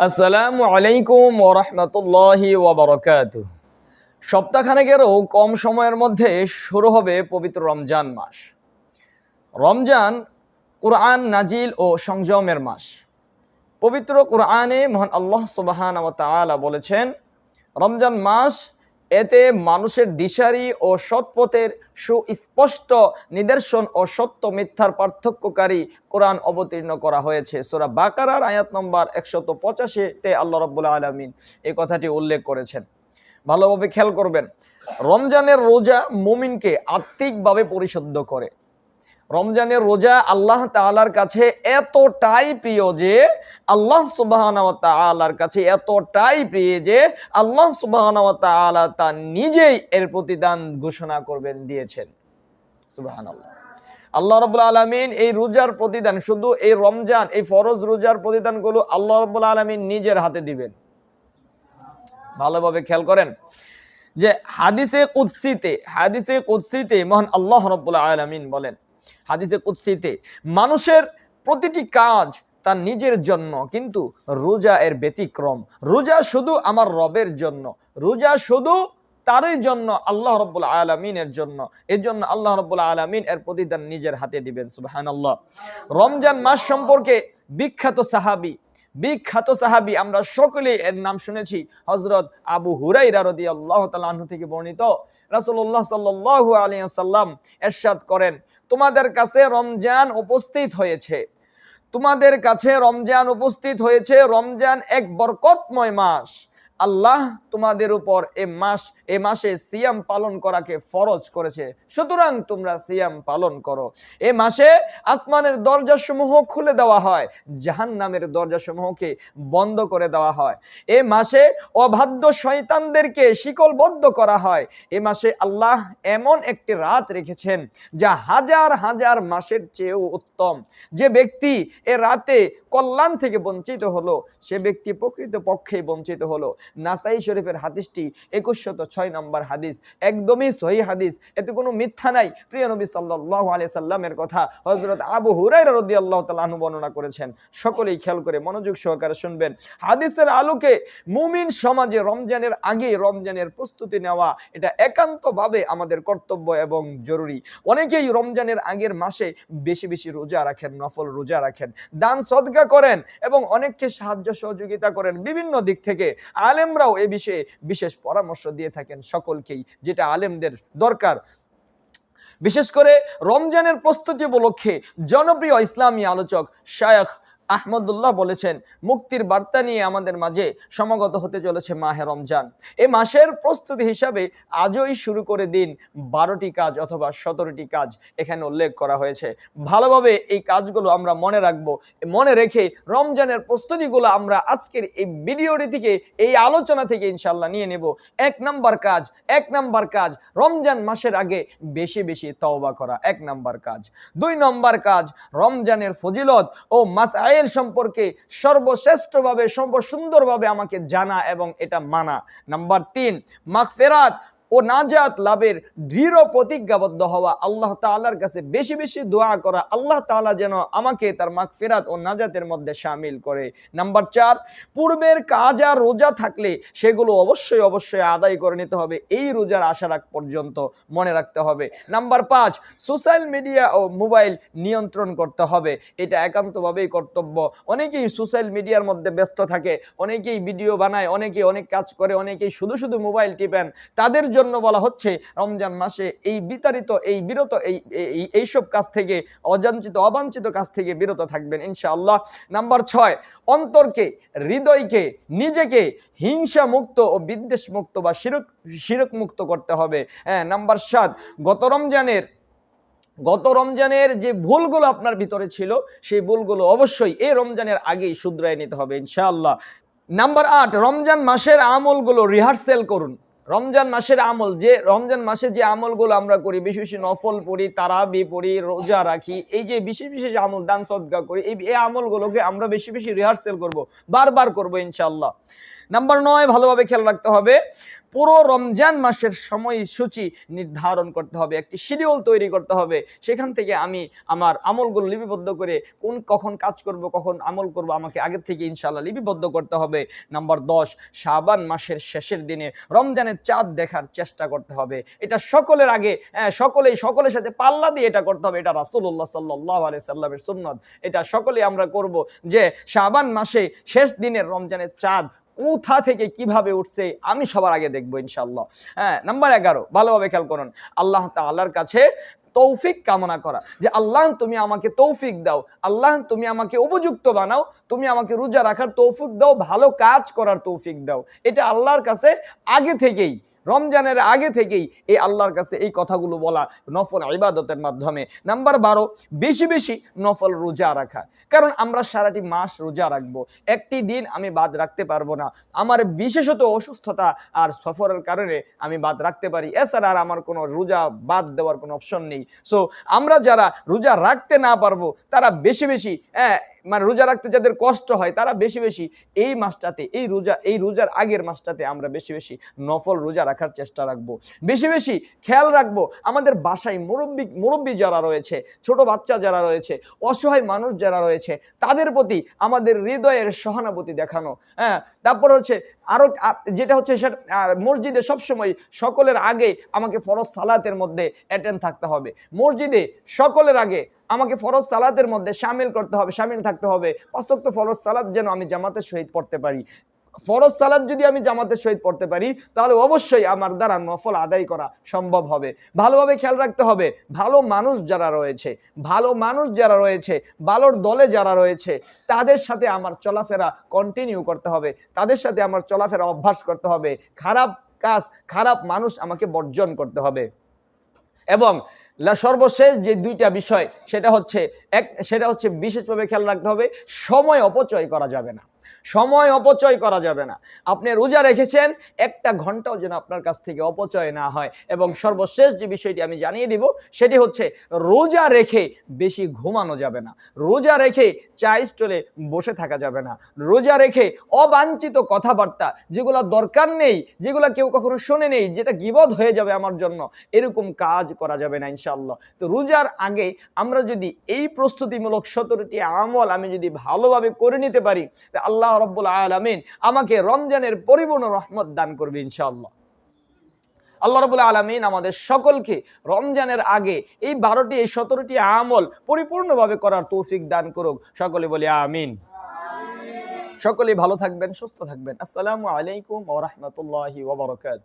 আসসালামু আলাইকুম ওরহমতুল্লাহি ওবরকাত সপ্তাহখানেকেরও কম সময়ের মধ্যে শুরু হবে পবিত্র রমজান মাস। রমজান কোরআন নাজিল ও সংযমের মাস। পবিত্র কোরআনে মহান আল্লাহ সুবাহান বলেছেন, রমজান মাস এতে মানুষের দিশারি ও সৎপথের সুস্পষ্ট নিদর্শন ও সত্য মিথ্যার পার্থক্যকারী কোরআন অবতীর্ণ করা হয়েছে। সোরা বাকারার আয়াত নম্বর একশত পঁচাশিতে আল্লাহ রব্বুল্লা আলমিন এই কথাটি উল্লেখ করেছেন। ভালোভাবে খেয়াল করবেন, রমজানের রোজা মুমিনকে আত্মিকভাবে পরিশুদ্ধ করে। রমজানের রোজা আল্লাহ তাআলার কাছে এতটাই প্রিয় যে আল্লাহ সুবাহ তাআলার কাছে এতটাই প্রিয় যে আল্লাহ সুবাহ তাআলা তা নিজেই এর প্রতিদান ঘোষণা করবেন, দিয়েছেন। সুবাহান আল্লাহ আল্লাহ রবুল্লা আলমিন এই রোজার প্রতিদান, শুধু এই রমজান, এই ফরজ রোজার প্রতিদানগুলো আল্লাহ রবুল্লা আলমিন নিজের হাতে দিবেন। ভালোভাবে খেয়াল করেন যে হাদিসে কুৎসিতে হাদিসে কুৎসিতে মহান আল্লাহ রব্বুল্লা আলমিন বলেন হাদিসে কুৎসিতে মানুষের প্রতিটি কাজ তার নিজের জন্য, কিন্তু রোজা এর ব্যতিক্রম। রোজা শুধু আমার রবের জন্য, রোজা শুধু তারই জন্য, আল্লাহ রব্বুল আলমিনের জন্য। এর জন্য আল্লাহ রব্বুল আলমিন এর প্রতিদান নিজের হাতে দিবেন সুবাহান আল্লাহ রমজান মাস সম্পর্কে বিখ্যাত সাহাবি বিখ্যাত সাহাবি আমরা সকলেই এর নাম শুনেছি হজরত আবু হুরাইরা রদি আল্লাহ তালু থেকে বর্ণিত। রাসুল্লাহ সাল্লাহ আলিয়াল্লাম এরশাদ করেন তোমাদের কাছে রমজান উপস্থিত হয়েছে। তোমাদের কাছে রমজান উপস্থিত হয়েছে। রমজান এক বরকতময় মাস। আল্লাহ তোমাদের উপর এ মাস, এ মাসে সিয়াম পালন করাকে ফরজ করেছে। সুতরাং তোমরা সিয়াম পালন করো। এ মাসে আসমানের দরজাসমূহ খুলে দেওয়া হয় জাহান নামের দরজাসমূহকে বন্ধ করে দেওয়া হয়। এ মাসে অবাধ্য শয়তানদেরকে শিকলবদ্ধ করা হয়। এ মাসে আল্লাহ এমন একটি রাত রেখেছেন, যা হাজার হাজার মাসের চেয়েও উত্তম। যে ব্যক্তি এ রাতে কল্যাণ থেকে বঞ্চিত হলো, সে ব্যক্তি প্রকৃত পক্ষে বঞ্চিত হলো। নাসাই শরীফের হাদিসটি একুশশত ছয় নম্বর হাদিস। একদমই সহি হাদিস। এতে কোনো মিথ্যা নাই। প্রিয় নবী সাল্লাহ আলিয়া সাল্লামের কথা হজরত আবু হুরাই রদি আল্লাহ তালু বর্ণনা করেছেন। সকলেই খেয়াল করে মনোযোগ সহকারে শুনবেন। হাদিসের আলোকে মুমিন সমাজে রমজানের আগে রমজানের প্রস্তুতি নেওয়া এটা একান্তভাবে আমাদের কর্তব্য এবং জরুরি। অনেকেই রমজানের আগের মাসে বেশি বেশি রোজা রাখেন, নফল রোজা রাখেন, দান সদকা করেন এবং অনেককে সাহায্য সহযোগিতা করেন। বিভিন্ন দিক থেকে আলেমরাও এ বিষয়ে বিশেষ পরামর্শ দিয়ে থাকেন সকলকেই, যেটা আলেমদের দরকার। বিশেষ করে রমজানের প্রস্তুতি উপলক্ষে জনপ্রিয় ইসলামী আলোচক শায়খ আহমদুল্লাহ বলেছেন, মুক্তির বার্তা নিয়ে আমাদের মাঝে সমাগত হতে চলেছে মাহে রমজান। এ মাসের প্রস্তুতি হিসাবে আজই শুরু করে দিন বারোটি কাজ অথবা সতেরোটি কাজ এখানে উল্লেখ করা হয়েছে। ভালোভাবে এই কাজগুলো আমরা মনে রাখব, মনে রেখে রমজানের প্রস্তুতিগুলো আমরা আজকের এই ভিডিওটি থেকে, এই আলোচনা থেকে ইনশাল্লাহ নিয়ে নেব। এক নাম্বার কাজ, এক নাম্বার কাজ, রমজান মাসের আগে বেশি বেশি তওবা করা, এক নাম্বার কাজ। দুই নম্বর কাজ, রমজানের ফজিলত ও মাস আয়ের সম্পর্কে সর্বশ্রেষ্ঠভাবে সর্ব সুন্দরভাবে আমাকে জানা এবং এটা মানা। নাম্বার তিন মাগফেরাত ও নাজাত লাভের দৃঢ় প্রতিজ্ঞাবদ্ধ হওয়া আল্লাহ তাআলার কাছে বেশি বেশি দোয়া করা আল্লাহ তাআলা যেন আমাকে তার মাগফিরাত ও নাজাতের মধ্যে সামিল করে। নাম্বার চার, পূর্বের কাজ আর রোজা থাকলে সেগুলো অবশ্যই অবশ্যই আদায় করে নিতে হবে। এই রোজার আশা রাখ পর্যন্ত মনে রাখতে হবে। নাম্বার পাঁচ, সোশ্যাল মিডিয়া ও মোবাইল নিয়ন্ত্রণ করতে হবে। এটা একান্তভাবেই কর্তব্য। অনেকেই সোশ্যাল মিডিয়ার মধ্যে ব্যস্ত থাকে, অনেকেই ভিডিও বানায় অনেকেই অনেক কাজ করে, অনেকেই শুধু শুধু মোবাইল টিপেন। তাদের জন্য বলা হচ্ছে রমজান মাসে এই বিতাড়িত, এই বিরত, এই- এইসব কাজ থেকে অযাঞ্চিত অবাঞ্ছিত কাজ থেকে বিরত থাকবেন ইনশাআল্লাহ। নাম্বার ছয়, অন্তরকে, হৃদয়কে, নিজেকে হিংসা মুক্ত ও বিদ্বেষ মুক্ত বা শিরক শিরক মুক্ত করতে হবে। হ্যাঁ নাম্বার সাত, গত রমজানের গত রমজানের যে ভুলগুলো আপনার ভিতরে ছিল, সেই ভুলগুলো অবশ্যই এই রমজানের আগেই শুধরায় নিতে হবে ইনশাআল্লাহ। নাম্বার আট, রমজান মাসের আমলগুলো রিহার্সেল করুন। রমজান মাসের আমল যে, রমজান মাসে যে আমলগুলো আমরা করি, বেশি বেশি নফল পড়ি, তারাবি পড়ি, রোজা রাখি, এই যে বিশেষ বিশেষ আমল, দান সদকা করি, এই আমলগুলোকে আমরা বেশি বেশি রিহার্সেল করব, বারবার করব ইনশাআল্লাহ। নাম্বার নয় ভালোভাবে খেয়াল রাখতে হবে। পুরো রমজান মাসের সময়সূচি নির্ধারণ করতে হবে একটি শিডিউল তৈরি করতে হবে। সেখান থেকে আমি আমার আমলগুলো লিপিবদ্ধ করে কোন কখন কাজ করব কখন আমল করব আমাকে আগের থেকে ইনশাল্লাহ লিপিবদ্ধ করতে হবে। নাম্বার দশ শাবান মাসের শেষের দিনে রমজানের চাঁদ দেখার চেষ্টা করতে হবে। এটা সকলের আগে হ্যাঁ, সকলেই সকলের সাথে পাল্লা দিয়ে এটা করতে হবে। এটা রাসুল্লাহ সাল্লাহ আলি সাল্লামের সুন্নত। এটা সকলেই আমরা করব যে শাবান মাসে শেষ দিনের রমজানের চাঁদ কোথা থেকে কীভাবে উঠছে, আমি সবার আগে দেখব ইনশাল্লাহ হ্যাঁ নাম্বার এগারো, ভালোভাবে খেয়াল করুন, আল্লাহ তাল্লাহর কাছে তৌফিক কামনা করা। যে আল্লাহ, তুমি আমাকে তৌফিক দাও, আল্লাহ, তুমি আমাকে উপযুক্ত বানাও, তুমি আমাকে রোজা রাখার তৌফিক দাও, ভালো কাজ করার তৌফিক দাও। এটা আল্লাহর কাছে আগে থেকেই রমজানের আগে থেকেই এই আল্লাহর কাছে এই কথাগুলো বলা নফল ইবাদতের মাধ্যমে। নাম্বার বারো, বেশি বেশি নফল রোজা রাখা। কারণ আমরা সারাটি মাস রোজা রাখব। একটি দিন আমি বাদ রাখতে পারব না। আমার বিশেষত অসুস্থতা আর সফরের কারণে আমি বাদ রাখতে পারি। এছাড়া আর আমার কোনো রোজা বাদ দেওয়ার কোনো অপশন নেই। সো আমরা যারা রোজা রাখতে না পারব, তারা বেশি বেশি হ্যাঁ মানে রোজা রাখতে যাদের কষ্ট হয়, তারা বেশি বেশি এই মাসটাতে, এই রোজা, এই রোজার আগের মাসটাতে আমরা বেশি বেশি নফল রোজা রাখার চেষ্টা রাখব। বেশি বেশি খেয়াল রাখব, আমাদের বাসায় মুরব্বী মুরব্বী যারা রয়েছে, ছোট বাচ্চা যারা রয়েছে, অসহায় মানুষ যারা রয়েছে, তাদের প্রতি আমাদের হৃদয়ের সহানুভূতি দেখানো। হ্যাঁ তারপর হচ্ছে আরও যেটা হচ্ছে সেটা মসজিদে সবসময় সকলের আগে আমাকে ফরজ সালাতের মধ্যে অ্যাটেন্ড থাকতে হবে। মসজিদে সকলের আগে আমাকে ফরজ সালাতের মধ্যে সামিল করতে হবে, সামিল থাকতে হবে। পাঁচক্ত ফরজ সালাত যেন আমি জামাতের সহিত পড়তে পারি। ফরজ সালাত যদি আমি জামাতের সহিত পড়তে পারি, তাহলে অবশ্যই আমার দ্বারা নফল আদায় করা সম্ভব হবে। ভালোভাবে খেয়াল রাখতে হবে, ভালো মানুষ যারা রয়েছে, ভালো মানুষ যারা রয়েছে, ভালোর দলে যারা রয়েছে, তাদের সাথে আমার চলাফেরা কন্টিনিউ করতে হবে, তাদের সাথে আমার চলাফেরা অভ্যাস করতে হবে, খারাপ কাজ, খারাপ মানুষ আমাকে বর্জন করতে হবে। এবং সর্বশেষ যে দুইটা বিষয়, সেটা হচ্ছে এক, সেটা হচ্ছে বিশেষভাবে খেয়াল রাখতে হবে, সময় অপচয় করা যাবে না। সময় অপচয় করা যাবে না। আপনি রোজা রেখেছেন, একটা ঘন্টাও যেন আপনার কাছ থেকে অপচয় না হয়। এবং সর্বশেষ যে বিষয়টি আমি জানিয়ে দিব, সেটি হচ্ছে রোজা রেখে বেশি ঘুমানো যাবে না। রোজা রেখে চা স্টলে বসে থাকা যাবে না। রোজা রেখে অবাঞ্ছিত কথাবার্তা যেগুলো দরকার নেই, যেগুলো কেউ কখনো শোনে নেই, যেটা গিবদ হয়ে যাবে আমার জন্য, এরকম কাজ করা যাবে না ইনশাল্লাহ তো রোজার আগে আমরা যদি এই প্রস্তুতিমূলক সতেরোটি আমল আমি যদি ভালোভাবে করে নিতে পারি, তা আল্লাহ রব্বুল আলমিন আমাকে রমজানের পরিপূর্ণ রহমত দান করবে ইনশাআল্লাহ। আল্লাহ রবুল্লা আলমিন আমাদের সকলকে রমজানের আগে এই বারোটি, এই সতেরোটি আমল পরিপূর্ণভাবে করার তৌফিক দান করুক। সকলে বলি আমিন। সকলে ভালো থাকবেন, সুস্থ থাকবেন। আসসালামু আলাইকুম ওরহমতুল্লাহি ওবরকাত